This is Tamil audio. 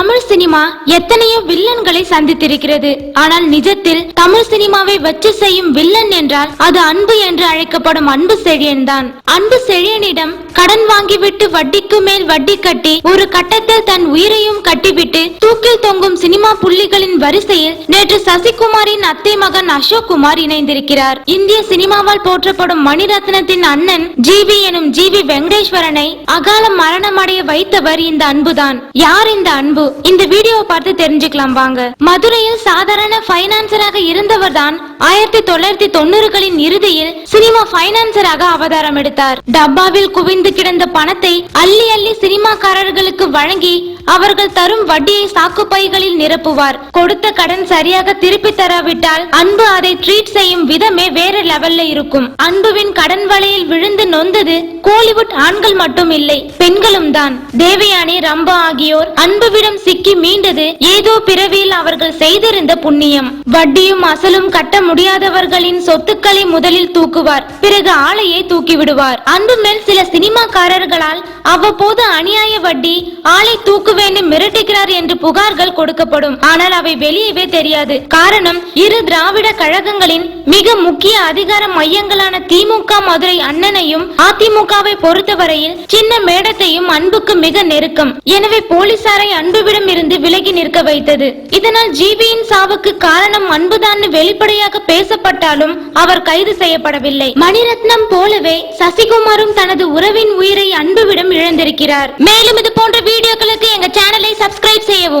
தமிழ் சினிமா எத்தனையோ வில்லன்களை சந்தித்திருக்கிறது. ஆனால் நிஜத்தில் தமிழ் சினிமாவை வச்சு செய்யும் வில்லன் என்றால் அது அன்பு என்று அழைக்கப்படும் அன்பு செழியன் தான் அன்பு செழியனிடம் கடன் வாங்கிவிட்டு வட்டிக்கு மேல் வட்டி கட்டி ஒரு கட்டத்தில் தன் உயிரையும் கட்டிவிட்டு தூக்கில் தொங்கும் சினிமா புள்ளிகளின் வரிசையில் நேற்று சசிகுமாரின் அத்தை மகன் அசோக் குமார் இணைந்திருக்கிறார். இந்திய சினிமாவால் போற்றப்படும் மணிரத்னத்தின் அண்ணன் ஜிவி எனும் ஜிவி வெங்கடேஸ்வரனை அகால மரணமடைய வைத்தவர் இந்த அன்புதான். யார் இந்த அன்பு? இந்த வீடியோ பார்த்து தெரிஞ்சுக்கலாம் வாங்க. மதுரையில் சாதாரண பைனான்சராக இருந்தவர் தான் ஆயிரத்தி தொள்ளாயிரத்தி தொண்ணூறுகளின் இறுதியில் சினிமா பைனான்சராக அவதாரம் எடுத்தார். டப்பாவில் குவிந்து கிடந்த பணத்தை அள்ளி அள்ளி சினிமாக்காரர்களுக்கு வழங்கி அவர்கள் தரும் வட்டியை சாக்குப்பைகளில் நிரப்புவார். கொடுத்த கடன் சரியாக திருப்பி தராவிட்டால் அன்பு அதை ட்ரீட் செய்யும் விதமே வேற லெவல்ல இருக்கும். அன்புவின் கடன் வலையில் விழுந்து நொந்தது கோலிவுட் ஆண்கள் மட்டும் இல்லை பெண்களும் தான். தேவயானி ரம்பா ஆகியோர் அன்புவிடம் சிக்கி மீண்டது ஏதோ பிறவியில் அவர்கள் செய்திருந்த புண்ணியம். வட்டியும் அசலும் கட்ட முடியாதவர்களின் சொத்துக்களை முதலில் தூக்குவார் பிறகு ஆளையே தூக்கி விடுவார் அன்பு மேல் சில சினிமாக்காரர்களால் அவ்வப்போது அநியாய வட்டி ஆளை தூக்கு வேண்டி மிரட்டுகிறார் என்று புகார்கள் கொடுக்கப்படும். ஆனால் அவை வெளியவே தெரியாது. காரணம் இரு திராவிட கழகங்களின் மிக முக்கிய அதிகார மையங்களான திமுக மதுரை அண்ணனையும் அதிமுகவை பொறுத்தவரையில் சின்ன மேடத்தையும் அன்புக்கு மிக நெருக்கம். எனவே போலீசாரை அன்புவிடம் இருந்து விலகி நிற்க வைத்தது. இதனால் ஜிபியின் சாவுக்கு காரணம் அன்புதான் வெளிப்படையாக பேசப்பட்டாலும் அவர் கைது செய்யப்படவில்லை. மணிரத்னம் போலவே சசிகுமாரும் தனது உறவின் உயிரை அன்புவிடம் இழந்திருக்கிறார். மேலும் இது போன்ற வீடியோக்களுக்கு எங்க சேனலை சப்ஸ்கிரைப் செய்யவும்.